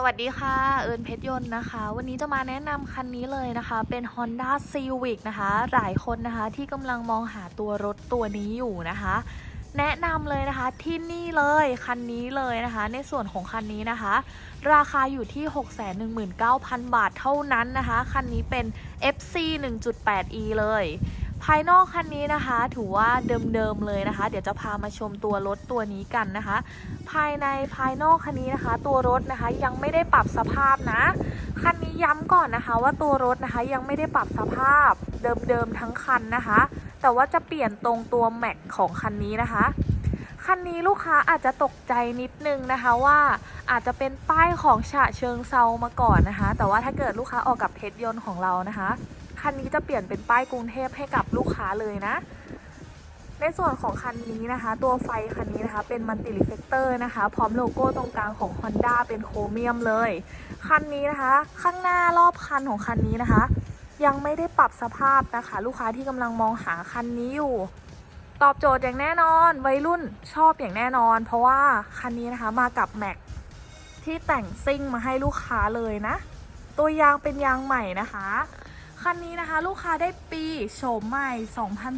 สวัสดีค่ะ เอิญเพชรยนต์นะคะ วันนี้จะมาแนะนำคันนี้เลยนะคะ เป็น Honda Civic นะคะ หลายคนนะคะที่กำลังมองหาตัวรถตัวนี้อยู่นะคะ แนะนำเลยนะคะที่นี่เลยคันนี้เลยนะคะ ในส่วนของคันนี้นะคะ ราคาอยู่ที่ 619,000 บาทเท่านั้นนะคะ คันนี้เป็น FC 1.8e เลย ภายนอกคันนี้นะคะ ถือว่าเดิมๆเลยนะคะ เดี๋ยวจะพามาชมตัวรถตัวนี้กันนะคะ ภายในภายนอกคันนี้นะคะ ตัวรถนะคะยังไม่ได้ปรับสภาพนะคันนี้ย้ำก่อนนะคะ ว่าตัวรถนะคะยังไม่ได้ปรับสภาพเดิมๆทั้งคันนะคะ แต่ว่าจะเปลี่ยนตรงตัวแม็กของคันนี้นะคะคันนี้ลูกค้าอาจจะตกใจนิดนึงนะคะว่าอาจจะเป็นป้ายของฉะเชิงเซามาก่อนนะคะ แต่ว่าถ้าเกิดลูกค้าออกกับเพชรยนต์ของเรานะคะ คันนี้จะเปลี่ยนเป็นป้ายกรุงเทพให้กับลูกค้าเลยนะ ในส่วนของคันนี้นะคะ ตัวไฟคันนี้นะคะ เป็นมัลติรีเฟกเตอร์นะคะ พร้อมโลโก้ตรงกลางของ Honda เป็นโครเมียมเลย คันนี้นะคะ ข้างหน้ารอบคันของคันนี้นะคะ ยังไม่ได้ปรับสภาพนะคะ ลูกค้าที่กำลังมองหาคันนี้อยู่ตอบโจทย์อย่างแน่นอนวัยรุ่นชอบอย่างแน่นอน เพราะว่าคันนี้นะคะมากับแม็กที่แต่งซิ่งมาให้ลูกค้าเลยนะ ตัวยางเป็นยางใหม่นะคะ คันนี้นะคะลูกค้าได้ปีโฉมใหม่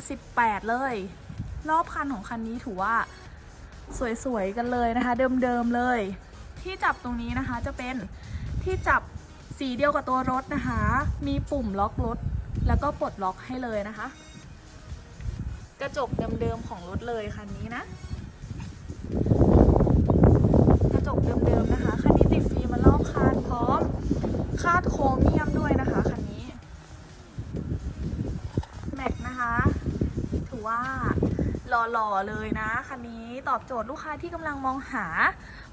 2018 เลย รอบคันของคันนี้ถือว่าสวยๆกันเลยนะคะ เดิมๆเลย ที่จับตรงนี้นะคะจะเป็นที่จับสีเดียวกับตัวรถนะคะ มีปุ่มล็อกรถ แล้วก็ปลดล็อกให้เลยนะคะ กระจกเดิมๆของรถเลยคันนี้นะ กระจกเดิมๆนะคะ คันนี้ติดฟิล์มมารอบคันพร้อมคาดโครเมียมด้วยนะคะ ว่าหล่อๆเลยนะ คันนี้ตอบโจทย์ลูกค้าที่กำลังมองหา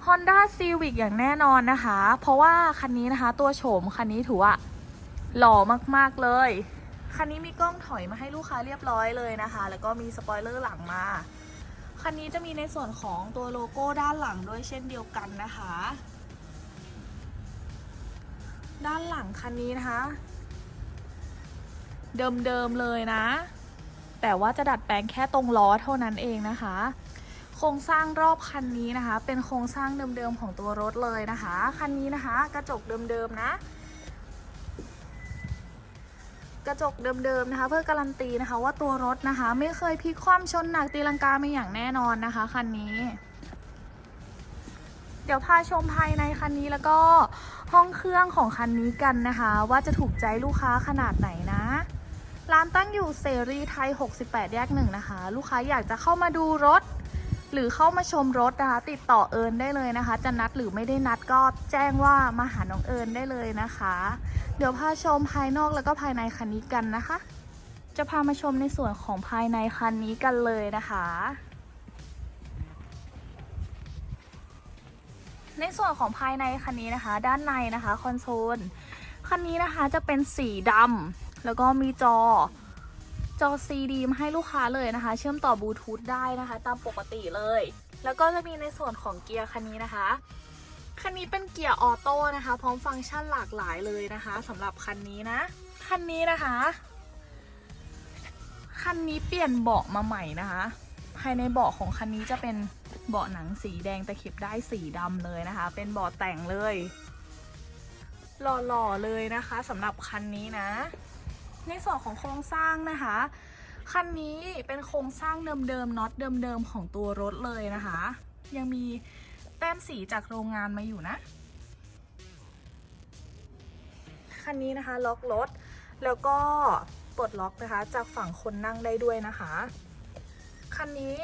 Honda Civic อย่างแน่นอนนะคะ เพราะว่าคันนี้นะคะ ตัวโฉมคันนี้ถือว่าหล่อมากๆเลย คันนี้มีกล้องถอยมาให้ลูกค้าเรียบร้อยเลยนะคะ แล้วก็มีสปอยเลอร์หลังมา คันนี้จะมีในส่วนของตัวโลโก้ด้านหลังด้วยเช่นเดียวกันนะคะ ด้านหลังคันนี้นะคะ เดิมๆเลยนะ แต่ว่าจะดัดแปลงแค่ตรงล้อเท่านั้นเองนะคะ โครงสร้างรอบคันนี้นะคะ เป็นโครงสร้างเดิมๆของตัวรถเลยนะคะ คันนี้นะคะ กระจกเดิมๆนะ กระจกเดิมๆนะคะ เพื่อการันตีนะคะว่าตัวรถนะคะ ไม่เคยพลิกคว่ำชนหนักตีลังกาไม่อย่างแน่นอนนะคะคันนี้เดี๋ยวพาชมภายในคันนี้แล้วก็ห้องเครื่องของคันนี้กันนะคะ ว่าจะถูกใจลูกค้าขนาดไหนนะ ร้านตั้งอยู่เสรีไทย 68 แยกหนึ่งนะคะ ลูกค้าอยากจะเข้ามาดูรถ หรือเข้ามาชมรถนะคะ ติดต่อเอิญได้เลยนะคะ จะนัดหรือไม่ได้นัดก็แจ้งว่ามาหาน้องเอิญได้เลยนะคะ เดี๋ยวพาชมภายนอกแล้วก็ภายในคันนี้กันนะคะ จะพามาชมในส่วนของภายในคันนี้กันเลยนะคะในส่วนของภายในคันนี้นะคะ ด้านในนะคะคอนโซลคันนี้นะคะจะเป็นสีดำ แล้วก็มีจอจอ CD มาให้ลูกค้าเลยนะคะ เชื่อมต่อบลูทูธได้นะคะ ตามปกติเลย แล้วก็จะมีในส่วนของเกียร์คันนี้นะคะ คันนี้เป็นเกียร์ออโต้นะคะ พร้อมฟังก์ชันหลากหลายเลยนะคะสำหรับคันนี้นะ คันนี้นะคะ คันนี้เปลี่ยนเบาะมาใหม่นะคะ ภายในเบาะของคันนี้จะเป็นเบาะหนังสีแดงตะเข็บได้สีดำเลยนะคะ เป็นเบาะแต่งเลยหล่อๆเลยนะคะสำหรับคันนี้นะ ในส่วนของโครงสร้างนะคะคันนี้เป็นโครงสร้างเดิมๆน็อตเดิมๆของตัวรถเลยนะคะ ยังมีแต้มสีจากโรงงานมาอยู่นะ คันนี้นะคะล็อกรถ แล้วก็ปลดล็อกนะคะ จากฝั่งคนนั่งได้ด้วยนะคะ คันนี้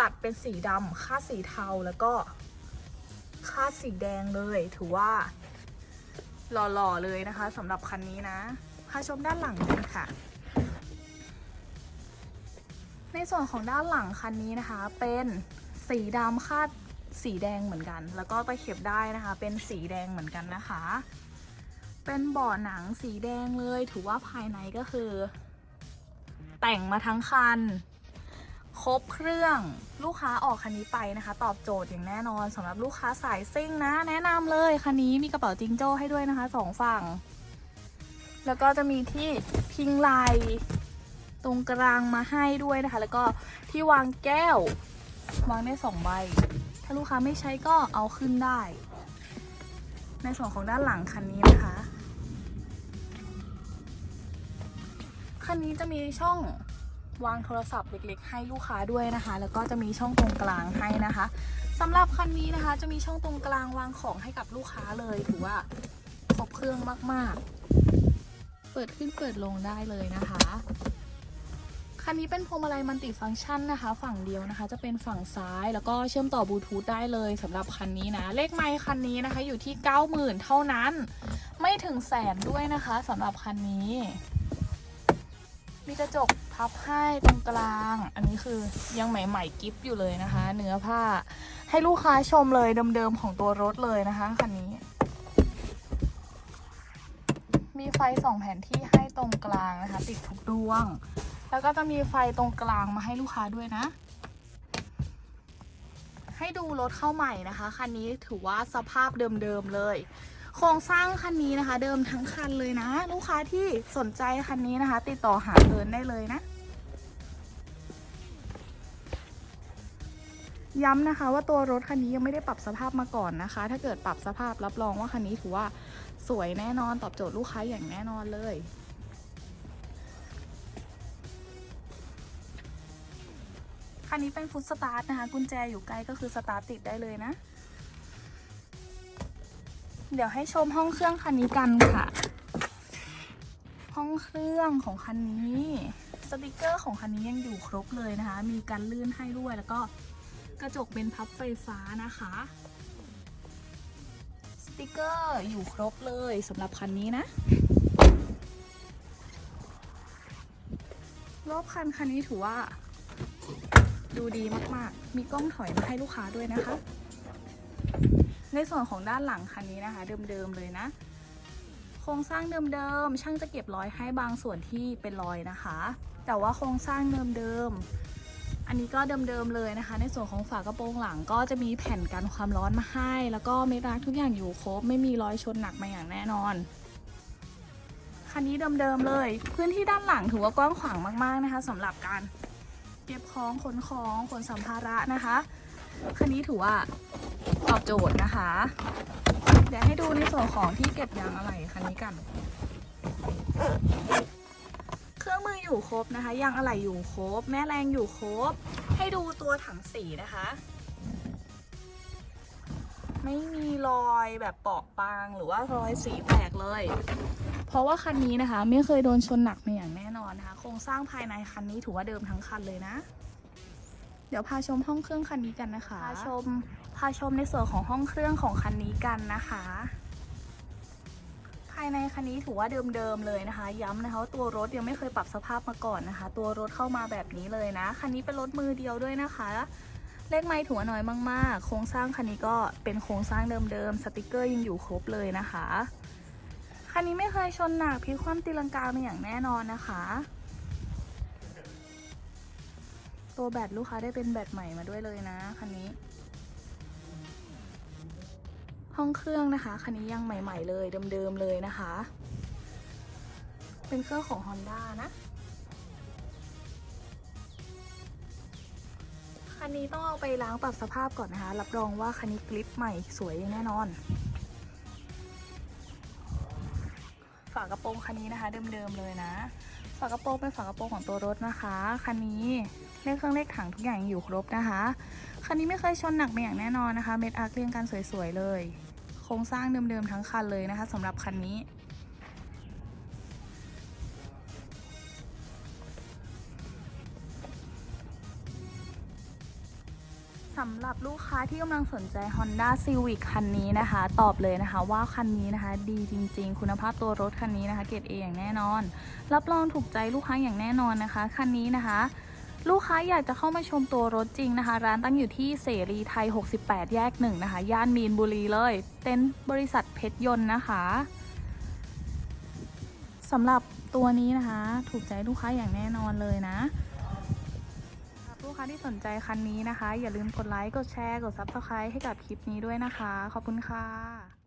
ตัดเป็นสีดำค่าสีเทาแล้วก็ค่าสีแดงเลย ถือว่าหล่อๆเลยนะคะสำหรับคันนี้นะ พาชมด้านหลังกันค่ะ ในส่วนของด้านหลังคันนี้นะคะ เป็นสีดำคาดสีแดงเหมือนกัน แล้วก็ตะเข็บได้นะคะ เป็นสีแดงเหมือนกันนะคะ เป็นเบาะหนังสีแดงเลย ถือว่าภายในก็คือ แต่งมาทั้งคัน ครบเครื่องลูกค้าออกคันนี้ไปนะคะ ตอบโจทย์อย่างแน่นอนสำหรับลูกค้าสายซิ่งนะ แนะนำเลยคันนี้มีกระเป๋าจิงโจ้ให้ด้วยนะคะสองฝั่ง แล้วก็จะมีที่พิงไหลตรงกลางมาให้ด้วยนะคะ แล้วก็ที่วางแก้ว วางได้สองใบ ถ้าลูกค้าไม่ใช้ก็เอาขึ้นได้ ในส่วนของด้านหลังคันนี้นะคะ คันนี้จะมีช่องวางโทรศัพท์เล็ก ๆ ให้ลูกค้าด้วยนะคะ แล้วก็จะมีช่องตรงกลางให้นะคะสำหรับคันนี้นะคะ จะมีช่องตรงกลางวางของให้กับลูกค้าเลยถือว่าครบเครื่องมากๆ เปิดขึ้นเปิดลงได้เลยนะคะ คันนี้เป็นพวงมาลัยมัลติฟังก์ชันนะคะ ฝั่งเดียวนะคะ จะเป็นฝั่งซ้ายแล้วก็เชื่อมต่อบลูทูธได้เลยสำหรับคันนี้นะ เลขไมค์คันนี้นะคะอยู่ที่ 90,000 เท่านั้น ไม่ถึงแสนด้วยนะคะสำหรับคันนี้ มีกระจกพับให้ตรงกลาง อันนี้คือยังใหม่ๆกิฟอยู่เลยนะคะ เนื้อผ้าให้ลูกค้าชมเลยเดิมๆของตัวรถเลยนะคะคันนี้ มีไฟสองแผ่นที่ให้ตรงกลางนะคะ ติดทุกดวง แล้วก็จะมีไฟตรงกลางมาให้ลูกค้าด้วยนะ ให้ดูรถเข้าใหม่นะคะ คันนี้ถือว่าสภาพเดิมๆเลย โครงสร้างคันนี้นะคะ เดิมทั้งคันเลยนะ ลูกค้าที่สนใจคันนี้นะคะ ติดต่อหาเอิญได้เลยนะย้ำนะคะว่าตัวรถคันนี้ยังไม่ได้ปรับสภาพมาก่อนนะคะ ถ้าเกิดปรับสภาพรับรองว่าคันนี้ถือว่า สวยแน่นอนตอบโจทย์ลูกค้าอย่างแน่นอนเลย คันนี้เป็นฟุตสตาร์ทนะคะ กุญแจอยู่ใกล้ก็คือสตาร์ทติดได้เลยนะ เดี๋ยวให้ชมห้องเครื่องคันนี้กันค่ะ ห้องเครื่องของคันนี้สติกเกอร์ของคันนี้ยังอยู่ครบเลยนะคะ มีการลื่นให้ด้วยแล้วก็กระจกเป็นพับไฟฟ้านะคะ ติกเกอร์อยู่ครบเลยสำหรับคันนี้นะ รอบคันคันนี้ถือว่า ดูดีมากๆ มีกล้องถอยมาให้ลูกค้าด้วยนะคะ ในส่วนของด้านหลังคันนี้นะคะ เดิมๆเลยนะ โครงสร้างเดิมๆช่างจะเก็บรอยให้บางส่วนที่เป็นรอยนะคะ แต่ว่าโครงสร้างเดิมๆ อันนี้ก็เดิมๆเลยนะคะ ในส่วนของฝากระโปรงหลังก็จะมีแผ่นกันความร้อนมาให้ แล้วก็เม็ดรักทุกอย่างอยู่ครบ ไม่มีรอยชนหนักมาอย่างแน่นอนคันนี้เดิมๆเลย พื้นที่ด้านหลังถือว่ากว้างขวางมากๆนะคะสำหรับการเก็บของขนของขนสัมภาระนะคะคันนี้ถือว่าตอบโจทย์นะคะ เดี๋ยวให้ดูในส่วนของที่เก็บยางอะไหล่คันนี้กัน อยู่ครบนะคะ ยางอะไหล่อยู่ครบ แม่แรงอยู่ครบ ให้ดูตัวถังสีนะคะ ไม่มีรอยแบบเปราะบางหรือว่ารอยสีแตกเลย เพราะว่าคันนี้นะคะ ไม่เคยโดนชนหนักมาอย่างแน่นอนนะคะ โครงสร้างภายในคันนี้ถือว่าเดิมทั้งคันเลยนะ เดี๋ยวพาชมห้องเครื่องคันนี้กันนะคะ พาชม พาชมในส่วนของห้องเครื่องของคันนี้กันนะคะายในคันนี้ถือว่าเดิมๆเลยนะคะ ย้ำนะคะว่าตัวรถยังไม่เคยปรับสภาพมาก่อนนะคะ ตัวรถเข้ามาแบบนี้เลยนะ คันนี้เป็นรถมือเดียวด้วยนะคะเลขไม้ถือว่าน้อยมากๆ โครงสร้างคันนี้ก็เป็นโครงสร้างเดิมๆ สติกเกอร์ยังอยู่ครบเลยนะคะ คันนี้ไม่เคยชนหนักพิคว่ำตีลังกามาอย่างแน่นอนนะคะ ตัวแบตลูกค้าได้เป็นแบตใหม่มาด้วยเลยนะคันนี้ ห้องเครื่องนะคะคันนี้ยังใหม่ ๆ เลยเดิมๆเลยนะคะ เป็นเครื่องของ Honda นะคันนี้ต้องเอาไปล้างปรับสภาพก่อนนะคะ รับรองว่าคันนี้กลิปใหม่สวยแน่นอน ฝากระโปรงคันนี้นะคะ เดิมๆเลยนะ ฝากระโปรงเป็นฝากระโปรงของตัวรถนะคะคันนี้เลขเครื่องเลขถังทุกอย่างอยู่ครบนะคะ คันนี้ไม่เคยชนหนักมาอย่างแน่นอนนะคะ เม็ดอาร์คเรียงกันสวยๆเลย โครงสร้างเดิมๆทั้งคันเลยนะคะสำหรับคันนี้ สำหรับลูกค้าที่กำลังสนใจ Honda Civic คันนี้นะคะ ตอบเลยนะคะว่าคันนี้นะคะดีจริง ๆ คุณภาพตัวรถคันนี้นะคะ เกรดเออย่างแน่นอน รับรองถูกใจลูกค้าอย่างแน่นอนนะคะ คันนี้นะคะลูกค้าอยากจะเข้ามาชมตัวรถจริงนะคะ ร้านตั้งอยู่ที่เสรีไทย 68 แยกหนึ่งนะคะ ย่านมีนบุรีเลย เต็นท์บริษัทเพชรยนต์นะคะสำหรับตัวนี้นะคะ ถูกใจลูกค้าอย่างแน่นอนเลยนะ ลูกค้าที่สนใจคันนี้นะคะ อย่าลืมกดไลค์ กดแชร์ กด Subscribe ให้กับคลิปนี้ด้วยนะคะ ขอบคุณค่ะ